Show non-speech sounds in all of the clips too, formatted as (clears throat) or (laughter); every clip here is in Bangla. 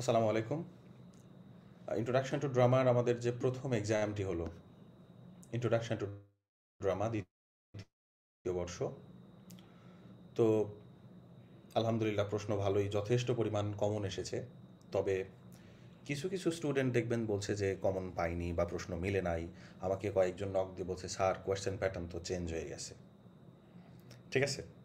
আসসালামু আলাইকুম। ইন্ট্রোডাকশন টু ড্রামার আমাদের যে প্রথম এক্সামটি হলো ইন্ট্রোডাকশন টু ড্রামা দ্বিতীয় বর্ষ। তো, আলহামদুলিল্লাহ প্রশ্ন ভালোই, যথেষ্ট পরিমাণ কমন এসেছে। তবে কিছু কিছু স্টুডেন্ট দেখবেন বলছে যে কমন পাইনি বা প্রশ্ন মিলে নাই। আমাকে কয়েকজন নক দিয়ে বলছে স্যার কোয়েশ্চেন প্যাটার্ন তো চেঞ্জ হয়ে গেছে। ঠিক আছে?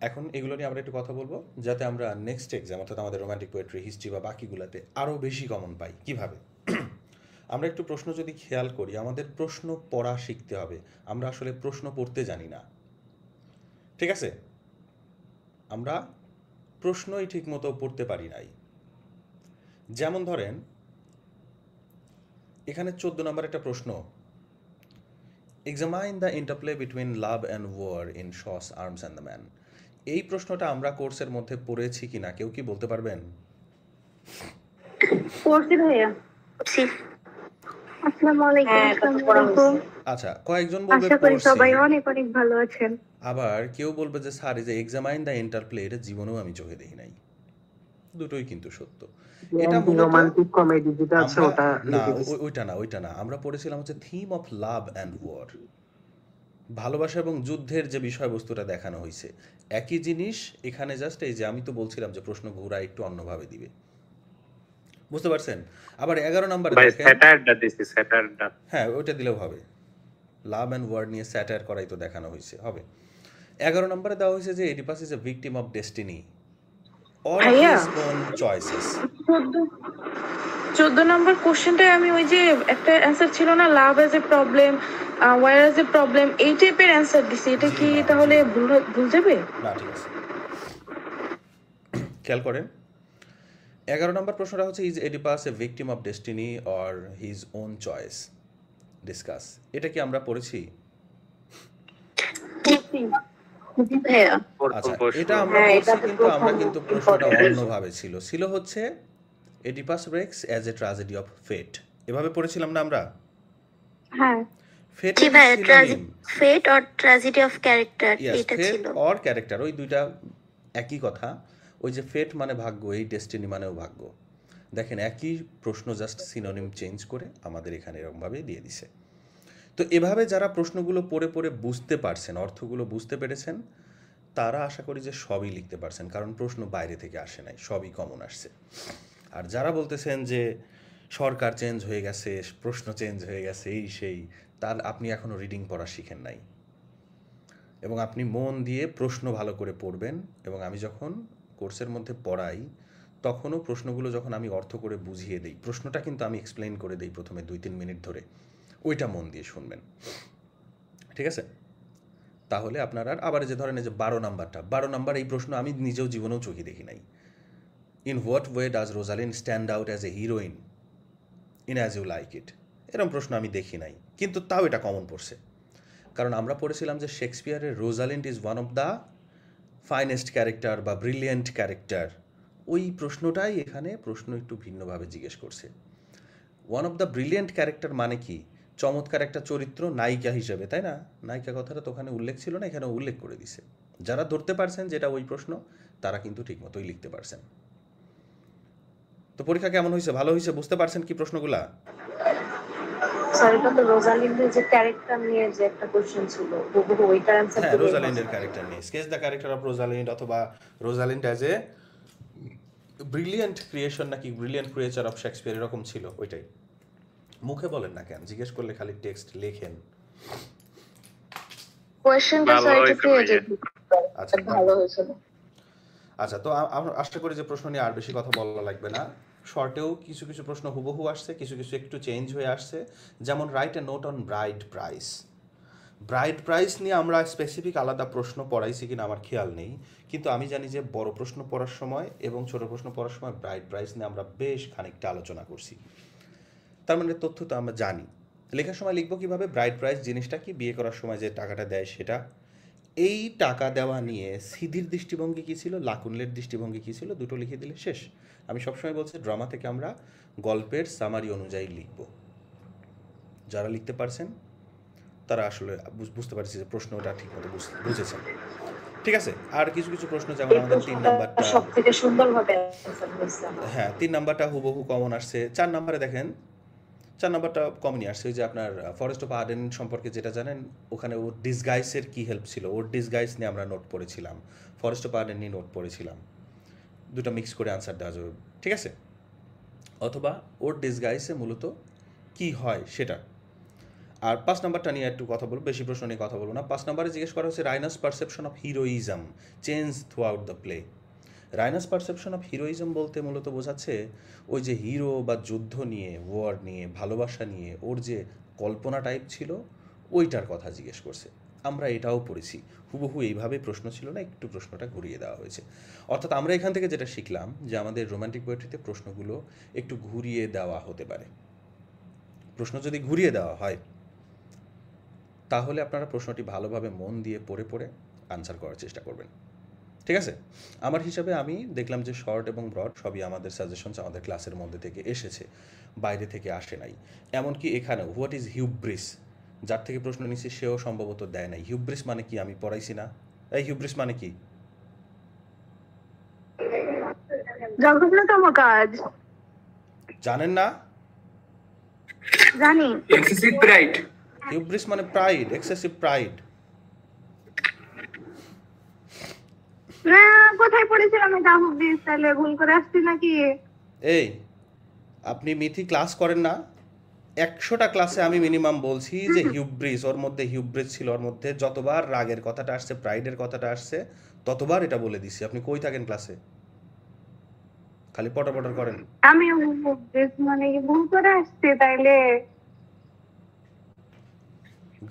এখন এগুলো নিয়ে আমরা একটু কথা বলব, যাতে আমরা নেক্সট এক্সাম অর্থাৎ আমাদের রোমান্টিক পোয়েট্রি হিস্ট্রি বা বাকিগুলোতে আরও বেশি কমন পাই। কীভাবে? (clears throat) আমরা একটু প্রশ্ন যদি খেয়াল করি, আমাদের প্রশ্ন পড়া শিখতে হবে। আমরা আসলে প্রশ্ন পড়তে জানি না। ঠিক আছে? আমরা প্রশ্নই ঠিকমতো পড়তে পারি নাই। যেমন ধরেন, এখানে চোদ্দ নম্বর একটা প্রশ্ন। Examine the interplay between love and war in Shaw's arms and the man এই প্রশ্নটা আমরা কোর্সের মধ্যে পড়েছি কিনা? কেউ কি বলতে পারবেন? পড়ছি ভাইয়া। আসসালামু আলাইকুম হ্যাঁ, আচ্ছা কয়েকজন বলবে আশা করি সবাই অনেক অনেক ভালো আছেন। আবার কেউ বলবে যে স্যার এই যে এক্সামাইন দ্য ইন্টারপ্লে এটা জীবনেও আমি চোখে দেখি নাই। দুটোই কিন্তু সত্য। এটা রোমান্টিক কমেডি যেটা আছে আমরা ওটা না ওইটা না ওইটা না। আমরা পড়েছিলাম হচ্ছে theme of love and war ভালোবাসা এবং যুদ্ধের যে বিষয়বস্তুটা দেখানো হয়েছে একই জিনিস এখানে জাস্ট এই যে আমি তো বলছিলাম যে প্রশ্ন ঘুরা একটু অন্যভাবে দিবে। বুঝতে পারছেন? আবার এগারো নাম্বার হ্যাঁ ওইটা দিলেও হবে। লাভ অ্যান্ড ওয়ার্ড নিয়ে স্যাটার করাই তো দেখানো হয়েছে হবে। এগারো নম্বরে দেওয়া হয়েছে যে Oedipus is a victim of destiny all ভাইয়া। হিজ ওন চয়েসেস চোদ্দ নম্বর কোশ্চেনটায় আমি ওই যে একটা অ্যান্সার ছিল না love as a problem war as a problem এই টাইপের অ্যান্সার দিছি। এটা কি তাহলে ভুল ভুল যাবে? না ঠিক আছে। খেয়াল করেন এগারো নম্বর প্রশ্নটা হচ্ছে is Oedipus a victim of destiny or his own choice discuss এটা কি আমরা পড়েছি? আচ্ছা এটা আমরা হ্যাঁ, পড়ছি কিন্তু আমরা কিন্তু প্রশ্নটা. অন্যভাবে ছিল। ছিল হচ্ছে Oedipus Rex as a tragedy of fate এভাবে পড়েছিলাম না আমরা? হ্যাঁ। Fate fate or tragedy of character এটা ছিল। অর ক্যারেক্টার ওই দুইটা একই কথা। ওই যে ফেট মানে ভাগ্য এই ডেস্টিনি মানেও ভাগ্য। দেখেন একই প্রশ্ন জাস্ট সিনোনিম চেঞ্জ করে আমাদের এখানে এরকমভাবে দিয়ে দিছে। তো এভাবে যারা প্রশ্নগুলো পড়ে পড়ে বুঝতে পারছেন অর্থগুলো বুঝতে পেরেছেন তারা আশা করি যে সবই লিখতে পারছেন কারণ প্রশ্ন বাইরে থেকে আসে নাই সবই কমন আসছে। আর যারা বলতেছেন যে সরকার চেঞ্জ হয়ে গেছে, প্রশ্ন চেঞ্জ হয়ে গেছে, এই সেই, তার আপনি এখনও রিডিং পড়া শিখেন নাই। এবং আপনি মন দিয়ে প্রশ্ন ভালো করে পড়বেন এবং আমি যখন কোর্সের মধ্যে পড়াই, তখনও প্রশ্নগুলো যখন আমি অর্থ করে বুঝিয়ে দিই, প্রশ্নটা কিন্তু আমি এক্সপ্লেন করে দিই প্রথমে দুই তিন মিনিট ধরে, ওইটা মন দিয়ে শুনবেন। ঠিক আছে? তাহলে আপনার আর, আবার যে ধরেন এই যে বারো নাম্বারটা, বারো নাম্বার এই প্রশ্ন আমি নিজেও জীবনেও চোখে দেখি নাই। In what way does Rosalind stand out as a heroine in as you like it এরকম প্রশ্ন আমি দেখি নাই, কিন্তু তাও এটা কমন পড়ছে। কারণ আমরা পড়েছিলাম যে শেক্সপিয়ারের Rosalind is one of the finest character বা ব্রিলিয়েন্ট ক্যারেক্টার ওই প্রশ্নটাই এখানে প্রশ্ন একটু ভিন্নভাবে জিজ্ঞেস করছে। One of the brilliant character মানে কি? চমৎকার একটা চরিত্র নায়িকা হিসেবে, তাই না? নায়িকা কথাটা তো ওখানে উল্লেখ ছিল না এখানে উল্লেখ করে দিছে। যারা ধরতে পারছেন যেটা ওই প্রশ্ন, তারা কিন্তু ঠিকমতোই লিখতে পারছেন। তো পরীক্ষা কেমন হয়েছে? ভালো হয়েছে? বুঝতে পারছেন কি প্রশ্নগুলা? রোজালিন্ডের ক্যারেক্টার নিয়ে হ্যাঁ রোজালিন্ডের। ক্যারেক্টার নিয়ে। Sketch the character of Rosalind অথবা Rosalind as a brilliant creation নাকি ব্রিলিয়েন্ট ক্রিয়েচার অফ শেক্সপিয়ার এরকম ছিল ওইটাই। মুখে বলেন না কেন জিজ্ঞেস করলে খালি টেক্সট লেখেন। আচ্ছা আচ্ছা তো আশা করি যে প্রশ্ন নিয়ে আর বেশি কথা বলা লাগবে না। শর্টেও কিছু কিছু প্রশ্ন হুবহু আসছে, কিছু কিছু একটু চেঞ্জ হয়ে আসছে। যেমন write a note on bride price bride price নিয়ে আমরা স্পেসিফিক আলাদা প্রশ্ন পড়াইছি কিনা আমার খেয়াল নেই, কিন্তু আমি জানি যে বড় প্রশ্ন পড়ার সময় এবং ছোট প্রশ্ন পড়ার সময় ব্রাইড প্রাইস নিয়ে আমরা বেশ খানিকটা আলোচনা করছি। তার মানে তথ্য তো আমরা জানি। লেখার সময় লিখব কীভাবে? ব্রাইড প্রাইস জিনিসটা কি? বিয়ে করার সময় যে টাকাটা দেয় সেটা। এই টাকা দেওয়া নিয়ে সিধির দৃষ্টিভঙ্গি কী ছিল? লাকুনলের দৃষ্টিভঙ্গি কী ছিল? দুটো লিখে দিলে শেষ। আমি সবসময় বলছি ড্রামা থেকে আমরা গল্পের সামারি অনুযায়ী লিখব। যারা লিখতে পারছেন তারা আসলে বুঝতে পারছি যে প্রশ্নটা ঠিকমতো বুঝ- বুঝেছেন। ঠিক আছে? আর কিছু কিছু প্রশ্ন যেমন আমাদের তিন নাম্বারটা সুন্দরভাবে। হ্যাঁ তিন নাম্বারটা হুবহু কমন আসছে। চার নাম্বারে দেখেন চার নাম্বারটা কমনই আসছে ওই যে আপনার ফরেস্ট অফ আর্ডেন সম্পর্কে যেটা জানেন, ওখানে ওর ডিসগাইসের কী হেল্প ছিল? ওর ডিসগাইস নিয়ে আমরা নোট পড়েছিলাম। ফরেস্ট অফ আর্ডেন নিয়ে নোট পড়েছিলাম। দুটো মিক্স করে আনসার দেওয়া যাবে, ঠিক আছে? অথবা ওর ডিসগাইসে মূলত কি হয় সেটা। আর পাঁচ নাম্বারটা নিয়ে একটু কথা বলব, বেশি প্রশ্ন নিয়ে কথা বলব না। পাঁচ নাম্বারে জিজ্ঞেস করা হচ্ছে Raina's perception of heroism change throughout the play Raina's perception of heroism বলতে মূলত বোঝাচ্ছে ওই যে হিরো বা যুদ্ধ নিয়ে ওয়ার নিয়ে, ভালোবাসা নিয়ে, ওর যে কল্পনা টাইপ ছিল, ওইটার কথা জিজ্ঞেস করছে। আমরা এটাও পড়েছি। হুবহু এইভাবে প্রশ্ন ছিল না, একটু প্রশ্নটা ঘুরিয়ে দেওয়া হয়েছে। অর্থাৎ আমরা এখান থেকে যেটা শিখলাম যে আমাদের রোমান্টিক পোয়েট্রিতে প্রশ্নগুলো একটু ঘুরিয়ে দেওয়া হতে পারে। প্রশ্ন যদি ঘুরিয়ে দেওয়া হয়, তাহলে আপনারা প্রশ্নটি ভালোভাবে মন দিয়ে পড়ে পড়ে আনসার করার চেষ্টা করবেন। ঠিক আছে? আমার হিসাবে আমি দেখলাম যে শর্ট এবং ব্রড সবই আমাদের সাজেশনস আমাদের ক্লাসের মধ্যে থেকে এসেছে বাইরে থেকে আসে নাই। এমনকি এখানেও হোয়াট ইজ হিউব্রিস যার থেকে প্রশ্ন নিচ্ছি সেও সম্ভবত দেয় নাই। হিউব্রিস মানে কি? আমি পড়াইছি না। এই হিউব্রিস মানে কি? জঘন্যতম কাজ। জানেন না? জানি। Excessive pride. হিউব্রিস মানে প্রাইড এক্সেসিভ প্রাইড না কোথায় পড়েছিলাম এটা? হুবলিস তাহলে ভুল করে আসছি নাকি? এই আপনি মিথি ক্লাস করেন না? একশোটা ক্লাসে আমি মিনিমাম বলছি যে হিউব্রিস ওর মধ্যে হিউব্রিস ছিল ওর মধ্যে যতবার রাগের কথাটা আসছে প্রাইডের কথাটা আসছে ততবার এটা বলে দিছি। আপনি কই থাকেন ক্লাসে? খালি পটর পটর করেন। আমি মানে ভুল করে আসছি তাইলে?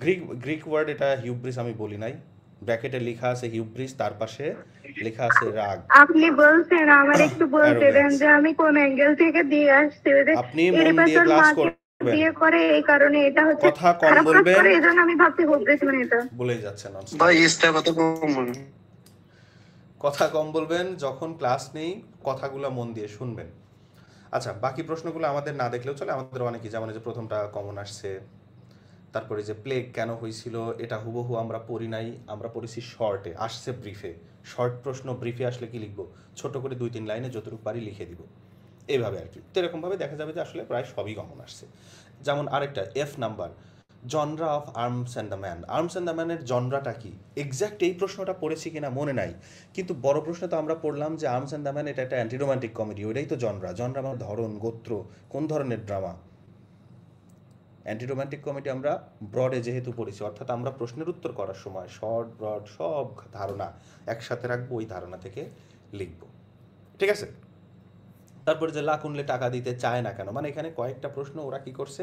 গ্রিক গ্রিক ওয়ার্ড এটা হিউব্রিস আমি বলি নাই। ব্র্যাকেটে লেখা আছে হিউব্রিস তার পাশে লেখা আছে রাগ। আপনি বলছেন আমার একটু বলতে দেন যে আমি কোন অ্যাঙ্গেল থেকে দিয়ে আসছি? আপনি মন দিয়ে ক্লাস করবেন। বিয়ে করে এই কারণে এটা হচ্ছে কথা কম বলবেন। করে এই আমি ভাবছি হুবলিস মানে এটা। বলেই। ভাই এসটা কত কম কথা কম বলবেন যখন ক্লাস নেই কথাগুলো মন দিয়ে শুনবেন। আচ্ছা বাকি প্রশ্নগুলো আমাদের না দেখলেও চলে আমাদের অনেকেই যেমন যে প্রথমটা কমন আসছে। তারপরে যে প্লেগ কেন হয়েছিল এটা হুবহু আমরা পড়ি নাই, আমরা পড়েছি শর্টে আসছে ব্রিফে শর্ট প্রশ্ন ব্রিফে আসলে কি লিখব? ছোট করে দুই তিন লাইনে যতটুকু পারি লিখে দিব। এইভাবে আর কি। তো এরকমভাবে দেখা যাবে যে আসলে প্রায় সবই কমন আসছে। যেমন আরেকটা F number genre of arms and the man arms and the ম্যানের জনরাটা কি? এক্স্যাক্ট এই প্রশ্নটা পড়েছি কিনা মনে নাই। কিন্তু বড় প্রশ্ন তো আমরা পড়লাম যে আর্মস অ্যান্ড দ্য ম্যান এটা একটা অ্যান্টি কমেডি ওইটাই তো জনরা জনরা মানে ধরন, গোত্র, কোন ধরনের ড্রামা অ্যান্টি রোমান্টিক কমেডি আমরা ব্রডে যেহেতু পড়েছি, অর্থাৎ আমরা প্রশ্নের উত্তর করার সময় শর্ট ব্রড সব ধারণা একসাথে রাখব, ওই ধারণা থেকে লিখব। ঠিক আছে? তারপরে যে লাখ উনলে টাকা দিতে চায় না কেন মানে এখানে কয়েকটা প্রশ্ন ওরা কি করছে?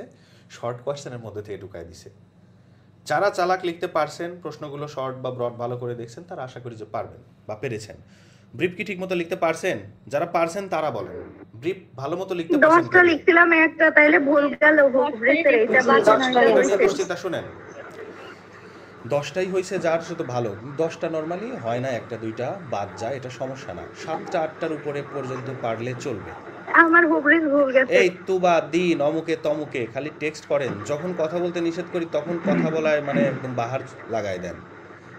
শর্ট কোয়েশ্চেনের মধ্যে থেকে ঢুকাই দিছে। যারা চালাক লিখতে পারছেন, প্রশ্নগুলো শর্ট বা ব্রড ভালো করে দেখছেন, তারা আশা করি যে পারবেন বা পেরেছেন। ব্রিফ কি ঠিক মতো লিখতে পারছেন? যারা পারছেন তারা বলেন। ব্রিফ ভালো মতো লিখতে পারছেন দশটা লিখছিলাম একটা তাইলে ভুল গেল এটা শুনেন দশটাই হয়েছে যার শুধু ভালো। দশটা নর্মালি হয় না একটা দুইটা বাদ যায় এটা সমস্যা না। সাতটা আটটার উপরে পর্যন্ত পারলে চলবে। আমার হুবলিস ভুল গেছে। এই তুবা দিন অমুকে তমুকে খালি টেক্সট করেন। যখন কথা বলতে নিষেধ করি তখন কথা বলায় মানে একদম বাহার লাগাই দেন।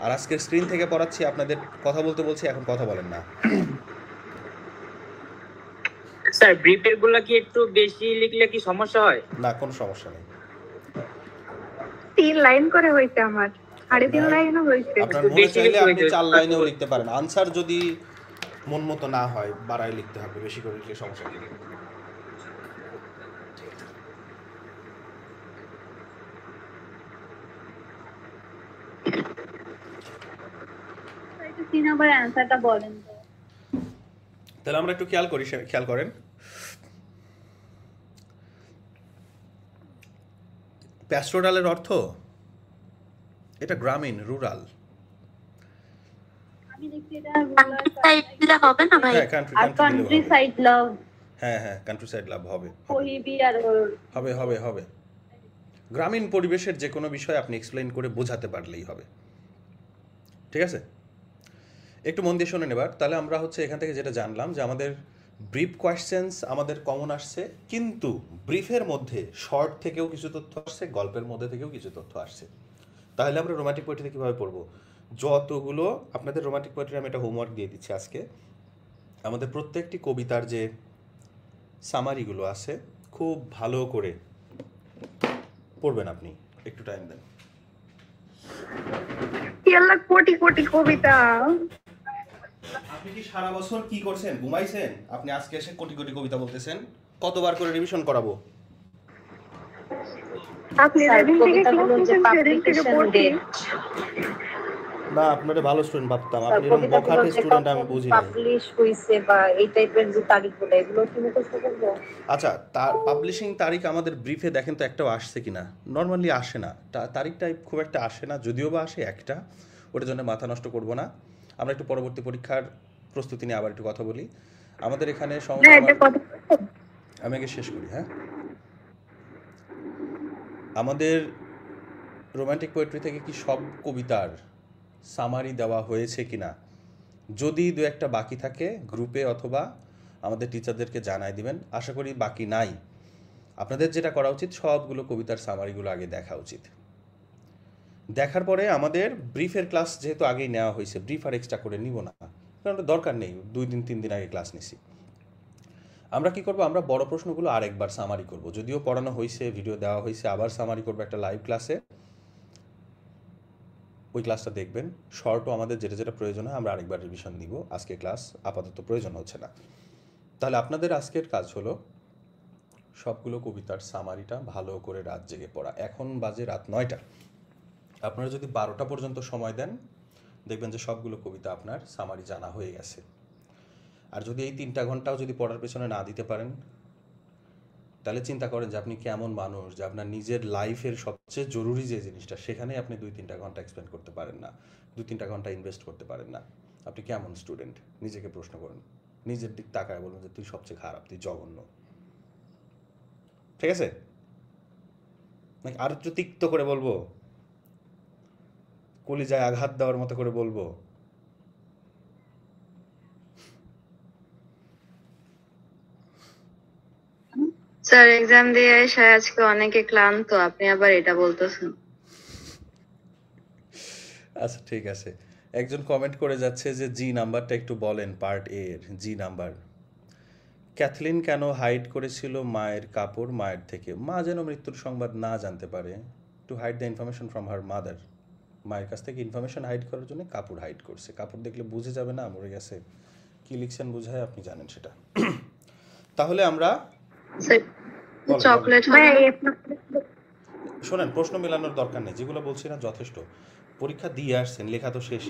আর আজকের স্ক্রিন থেকে পড়াচ্ছি আপনাদের কথা বলতে বলছি এখন কথা বলেন না। স্যার ব্রিফেরগুলা কি একটু বেশি লিখলে কি সমস্যা হয়? না কোনো সমস্যা নেই। তিন লাইন করে হয়েছে আমার। সাড়ে তিন। লাইনও হয়েছে আপনার মনে চাইলে লিখতে আপনি। চার লাইনেও লিখতে পারেন। আনসার যদি মন মতো না হয় বাড়ায় লিখতে হবে। বেশি করে লিখলে সমস্যা নেই তিন অ্যান্সারটা বলেন তাহলে আমরা একটু খেয়াল করি খেয়াল করেন। প্যাস্টোরালের অর্থ? এটা গ্রামীণ রুরাল আমি দেখছি এটা সাইড দিলে হবে না ভাই? হ্যাঁ কান্ট্রি আর কান্ট্রি সাইড লাভ হ্যাঁ হ্যাঁ কান্ট্রি সাইড লাভ হবে হবে হবে হবে। গ্রামীণ পরিবেশের যে কোনো বিষয় আপনি এক্সপ্লেইন করে বোঝাতে পারলেই হবে। ঠিক আছে? একটু মন দিয়ে শোনেন এবার। তাহলে আমরা হচ্ছে এখান থেকে যেটা জানলাম যে আমাদের ব্রিফ কোয়েশ্চেন্স আমাদের কমন আসছে, কিন্তু ব্রিফের মধ্যে শর্ট থেকেও কিছু তথ্য আসছে, গল্পের মধ্যে থেকেও কিছু তথ্য আসছে। তাহলে আমরা রোমান্টিক পোয়েট্রিতে কীভাবে পড়ব? যতগুলো, আপনাদের রোমান্টিক পোয়েট্রি আমি একটা হোমওয়ার্ক দিয়ে দিচ্ছি আজকে। আমাদের প্রত্যেকটি কবিতার যে সামারিগুলো আছে, খুব ভালো করে পড়বেন আপনি। একটু টাইম দেন। কোটি কোটি কবিতা। আপনি কি সারা বছর কি করছেন? ঘুমাইছেন? আপনি আজকে এসে কোটি কোটি কবিতা বলতেছেন। কতবার করে রিভিশন করাবো? আপনি না আপনারা ভালো স্টুডেন্ট ভাবতাম। আপনি এরকম বখাটে স্টুডেন্ট আমি বুঝি নাই। পাবলিশ হইছে বা এই টাইপের যে তারিখগুলো এগুলো কি মুখস্থ করব? আচ্ছা তার পাবলিশিং তারিখ আমাদের ব্রিফে দেখেন তো একটাও আসছে কিনা। নর্মালি আসে না। তা- তারিখটা খুব একটা আসে না যদিও বা আসে একটা। ওটার জন্য মাথা নষ্ট করব না। আমরা একটু পরবর্তী পরীক্ষার প্রস্তুতি নিয়ে আবার একটু কথা বলি। আমাদের এখানে না কথা আমি আগে শেষ করি হ্যাঁ? আমাদের রোমান্টিক পোয়েট্রি থেকে কি সব কবিতার সামারি দেওয়া হয়েছে কিনা যদি দু একটা বাকি থাকে গ্রুপে অথবা আমাদের টিচারদেরকে জানাই দিবেন। আশা করি বাকি নাই। আপনাদের যেটা করা উচিত সবগুলো কবিতার সামারিগুলো আগে দেখা উচিত। দেখার পরে আমাদের ব্রিফের ক্লাস যেহেতু আগেই নেওয়া হয়েছে ব্রিফ আর এক্সট্রা করে নিব না। কারণ দরকার নেই, দুই দিন, তিন দিন আগে ক্লাস নিছি। আমরা কি করব? আমরা বড় প্রশ্নগুলো আরেকবার সামারি করব। যদিও পড়ানো হয়েছে ভিডিও দেওয়া হয়েছে আবার সামারি করব একটা লাইভ ক্লাসে ওই ক্লাসটা দেখবেন। শর্টও আমাদের যেটা যেটা প্রয়োজন হয়, আমরা আরেকবার রিভিশন দিব আজকে ক্লাস আপাতত প্রয়োজন হচ্ছে না। তাহলে আপনাদের আজকের কাজ হলো, সবগুলো কবিতার সামারিটা ভালো করে রাত জেগে পড়া। এখন বাজে রাত নয়টা। আপনারা যদি বারোটা পর্যন্ত সময় দেন দেখবেন যে সবগুলো কবিতা আপনার সামারি জানা হয়ে গেছে। আর যদি এই তিনটা ঘন্টাও যদি পড়ার পেছনে না দিতে পারেন, তাহলে চিন্তা করেন যে আপনি কেমন মানুষ, যে আপনার নিজের লাইফের সবচেয়ে জরুরি যে জিনিসটা সেখানে আপনি দুই তিনটা ঘণ্টা এক্সপেন্ড করতে পারেন না। দুই তিনটা ঘণ্টা ইনভেস্ট করতে পারেন না। আপনি কেমন স্টুডেন্ট নিজেকে প্রশ্ন করুন। নিজের দিক তাকায় বলুন যে তুই সবচেয়ে খারাপ, তুই জঘন্য। ঠিক আছে? নাকি আর একটু তিক্ত করে বলব? কলিজায় আঘাত দেওয়ার মতো করে বলব। স্যার এক্সাম দিয়ে এসে আজকে অনেকে ক্লান্ত আপনি আবার এটা বলতেছেন। আচ্ছা ঠিক আছে। একজন কমেন্ট করে যাচ্ছে যে জি নাম্বারটা একটু বলেন পার্ট এ এর জি নাম্বার। ক্যাথলিন কেন হাইড করেছিল মায়ের কাপড় মায়ের থেকে? মা যেন মৃত্যুর সংবাদ না জানতে পারে। To hide the information from her mother মায়ের কাছ থেকে ইনফরমেশন হাইড করার জন্য কাপড় হাইড করছে। কাপড় দেখলে বুঝে যাবে না মরে গেছে। কি লিখছেন বুঝায় আপনি জানেন সেটা। তাহলে আমরা শোনেন প্রশ্ন মেলানোর দরকার নেই যেগুলো বলছি না যথেষ্ট। পরীক্ষা দিয়ে আসছেন লেখা তো শেষ।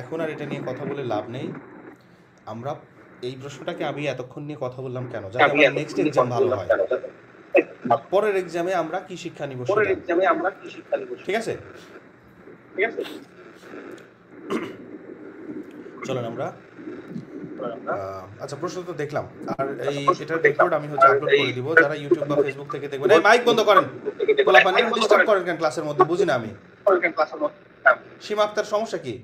এখন আর এটা নিয়ে কথা বলে লাভ নেই। আমরা এই প্রশ্নটাকে আমি এতক্ষণ নিয়ে কথা বললাম কেন? যাতে আমার নেক্সট এক্সাম ভালো হয়। পরের এক্সামে আমরা কি শিক্ষা নিব সেটা? ঠিক আছে? ঠিক আছে? চলেন আমরা। আচ্ছা প্রশ্ন তো দেখলাম। আর এই এটার রেকর্ড আমি হচ্ছে আপলোড করে দিব। যারা ইউটিউব বা ফেসবুক থেকে দেখবেন এই মাইক বন্ধ করেন। গোলাপানি ডিস্টার্ব করেন। কেন ক্লাসের মধ্যে? বুঝি না আমি। সীমা আক্তার সমস্যা কি?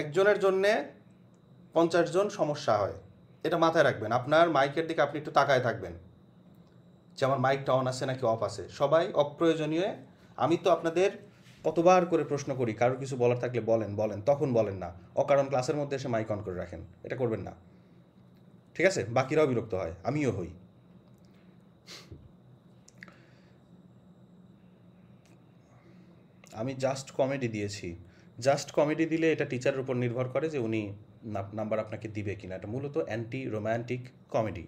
একজনের জন্যে পঞ্চাশ জন সমস্যা হয়। এটা মাথায় রাখবেন। আপনার মাইকের দিকে আপনি একটু তাকায় থাকবেন। যে আমার মাইকটা অন আছে নাকি অফ আছে। সবাই অপ্রয়োজনীয়। আমি তো আপনাদের কতবার করে প্রশ্ন করি, কারোর কিছু বলার থাকলে বলেন বলেন, তখন বলেন না। অকারণ ক্লাসের মধ্যে এসে মাইক অন করে রাখেন। এটা করবেন না। ঠিক আছে? বাকিরাও বিরক্ত হয়। আমিও হই। আমি জাস্ট কমেডি দিয়েছি। জাস্ট কমেডি দিলে এটা টিচারের উপর নির্ভর করে যে উনি নাম্বার আপনাকে দিবে কিনা এটা মূলত অ্যান্টি রোম্যান্টিক কমেডি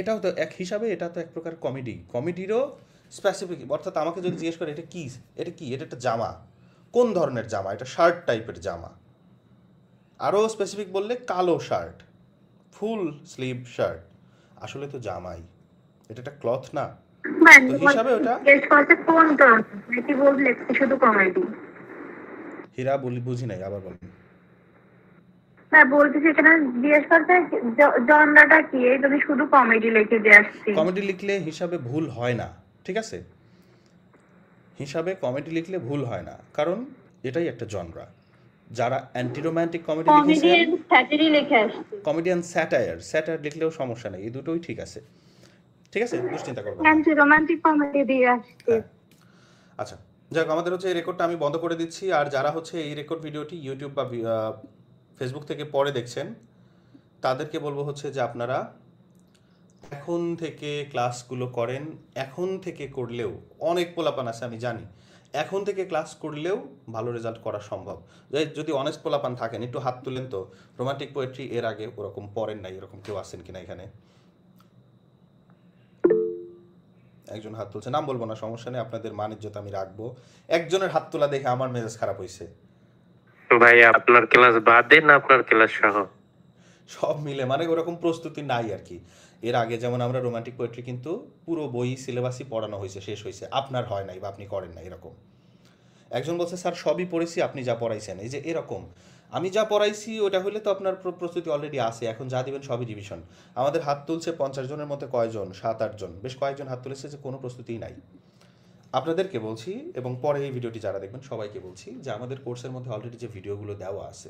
এটাও তো এক হিসাবে এটা তো এক প্রকার কমেডি কমেডিরও স্পেসিফিক অর্থাৎ আমাকে যদি জিজ্ঞেস করে এটা কি এটা কি? এটা একটা জামা। কোন ধরনের জামা? এটা শার্ট টাইপের জামা। আরও স্পেসিফিক বললে কালো শার্ট ফুল স্লিভ শার্ট আসলে তো জামাই। এটা একটা ক্লথ না। তো হিসাবে ওটা নাকি শুধু কমেডি হীরা বলি বুঝি নাই আবার বলেন। হ্যাঁ বলতেছি এখানে জিজ্ঞেস করছে জনরাটা কি? এই তুমি শুধু কমেডি লিখে দিয়ে আসছি। কমেডি লিখলে হিসাবে ভুল হয় না ঠিক আছে? হিসাবে কমেডি লিখলে ভুল হয় না কারণ এটাই একটা জনরা। যারা অ্যান্টি রোম্যান্টিক কমেডি লিখেছেন কমেডিয়ান স্যাটারি লিখে আসছে। কমেডিয়ান স্যাটায়ার স্যাটায়ার লিখলেও সমস্যা নেই এই দুটোই ঠিক আছে। ঠিক আছে? দুশ্চিন্তা করবেন না। রোমান্টিক কমেডি দিয়ে আসছি। হ্যাঁ। আচ্ছা যাক আমাদের হচ্ছে এই রেকর্ডটা আমি বন্ধ করে দিচ্ছি আর যারা হচ্ছে এই রেকর্ড ভিডিওটি ইউটিউব বা ফেসবুক থেকে পরে দেখছেন, তাদেরকে বলব হচ্ছে যে আপনারা এখন থেকে ক্লাসগুলো করেন, এখন থেকে করলেও অনেক পোলাপান আছে, আমি জানি। এখন থেকে ক্লাস করলেও ভালো রেজাল্ট করা সম্ভব। যদি অনেস্ট পোলাপান থাকেন, একটু হাত তুলেন তো রোমান্টিক পোয়েট্রি এর আগে ওরকম পড়েন নাই, এরকম কেউ আছেন কিনা এখানে? একজন হাত তুলছে, নাম বলব না, সমস্যা নেই, আপনাদের মানিজ্যতা আমি রাখব। একজনের হাত তোলা দেখে আমার মেজাজ খারাপ হয়েছে ভাই, আপনার ক্লাস বাদে না আপনার ক্লাস সহ? সব মিলে মানে ওরকম প্রস্তুতি নাই আর কি। এর আগে যেমন আমরা রোমান্টিক পোয়েট্রি কিন্তু পুরো বই সিলেবাসই পড়ানো হয়েছে, শেষ হয়েছে। আপনার হয় নাই বা আপনি করেন না এরকম। একজন বলছে, স্যার, সবই পড়েছি, আপনি যা পড়াইছেন। এই যে এরকম। আমি যা পড়াইছি, ওটা হলে তো আপনার প্রস্তুতি অলরেডি আছে, এখন যা দিবেন সবই রিভিশন আমাদের হাত তুলছে পঞ্চাশ জনের মধ্যে কয়জন? সাত আটজন বেশ কয়েকজন হাত তুলেছে যে কোনো প্রস্তুতিই নাই। আপনাদেরকে বলছি, এবং পরে এই ভিডিওটি যারা দেখবেন, সবাইকে বলছি যে আমাদের কোর্সের মধ্যে অলরেডি যে ভিডিওগুলো দেওয়া আছে,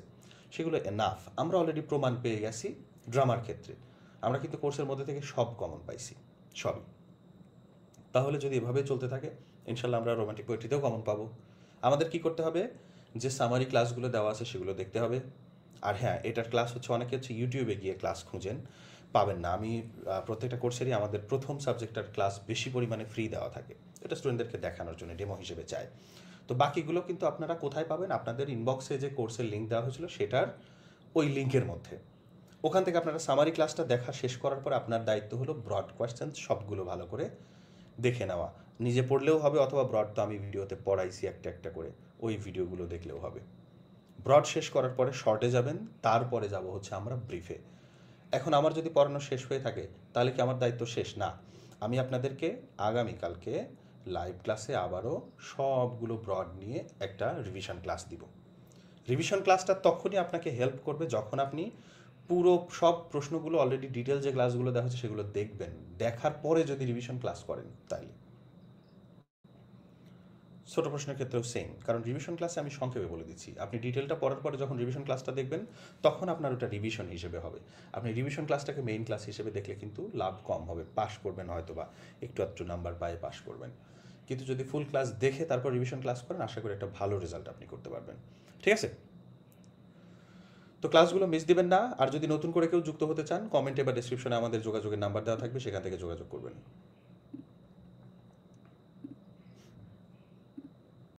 সেগুলো এনাফ আমরা অলরেডি প্রমাণ পেয়ে গেছি ড্রামার ক্ষেত্রে। আমরা কিন্তু কোর্সের মধ্যে থেকে সব কমন পাইছি, সবই। তাহলে যদি এভাবে চলতে থাকে, ইনশাল্লাহ আমরা রোমান্টিক পোয়েট্রিতেও কমন পাবো। আমাদের কি করতে হবে? যে সামারি ক্লাসগুলো দেওয়া আছে, সেগুলো দেখতে হবে। আর হ্যাঁ এটার ক্লাস হচ্ছে, অনেকে হচ্ছে ইউটিউবে গিয়ে ক্লাস খুঁজেন। পাবেন না। আমি প্রত্যেকটা কোর্সেরই আমাদের প্রথম সাবজেক্টটার ক্লাস বেশি পরিমাণে ফ্রি দেওয়া থাকে। এটা স্টুডেন্টদেরকে দেখানোর জন্য ডেমো হিসেবে চায় তো বাকিগুলো কিন্তু আপনারা কোথায় পাবেন? আপনাদের ইনবক্সে যে কোর্সের লিঙ্ক দেওয়া হয়েছিল, সেটার ওই লিঙ্কের মধ্যে। ওখান থেকে আপনারা সামারি ক্লাসটা দেখা শেষ করার পর আপনার দায়িত্ব হলো ব্রড কোয়েশ্চেন সবগুলো ভালো করে দেখে নেওয়া। নিজে পড়লেও হবে অথবা ব্রড তো আমি ভিডিওতে পড়াইছি একটা একটা করে, ওই ভিডিওগুলো দেখলেও হবে। ব্রড শেষ করার পরে শর্টে যাবেন, তারপরে যাব হচ্ছে আমরা ব্রিফে এখন আমার যদি পড়ানো শেষ হয়ে থাকে, তাহলে কি আমার দায়িত্ব শেষ? না। আমি আপনাদেরকে আগামীকালকে লাইভ ক্লাসে আবারও সবগুলো ব্রড নিয়ে একটা রিভিশন ক্লাস দিব। রিভিশন ক্লাসটা তখনই আপনাকে হেল্প করবে যখন আপনি পুরো সব প্রশ্নগুলো অলরেডি ডিটেল যে ক্লাসগুলো দেখা হচ্ছে সেগুলো দেখবেন। দেখার পরে যদি রিভিশন ক্লাস করেন তাইলে। ছোট প্রশ্নের ক্ষেত্রেও সেম কারণ রিভিশন ক্লাসে আমি সংক্ষেপে বলে দিচ্ছি। আপনি ডিটেলটা পড়ার পরে যখন রিভিশন ক্লাসটা দেখবেন, তখন আপনার ওটা রিভিশন হিসেবে হবে। আপনি রিভিশন ক্লাসটাকে মেইন ক্লাস হিসেবে দেখলে কিন্তু লাভ কম হবে। পাশ করবেন হয়তো বা একটু একটু নাম্বার পায়ে পাস করবেন। কিন্তু যদি ফুল ক্লাস দেখে তারপর রিভিশন ক্লাস করেন, আশা করি একটা ভালো রেজাল্ট আপনি করতে পারবেন। ঠিক আছে? তো ক্লাসগুলো মিস দিবেন না। আর যদি নতুন করে কেউ যুক্ত হতে চান কমেন্টে বা ডিসক্রিপশনে আমাদের যোগাযোগের নাম্বার দেওয়া থাকবে, সেখান থেকে যোগাযোগ করবেন।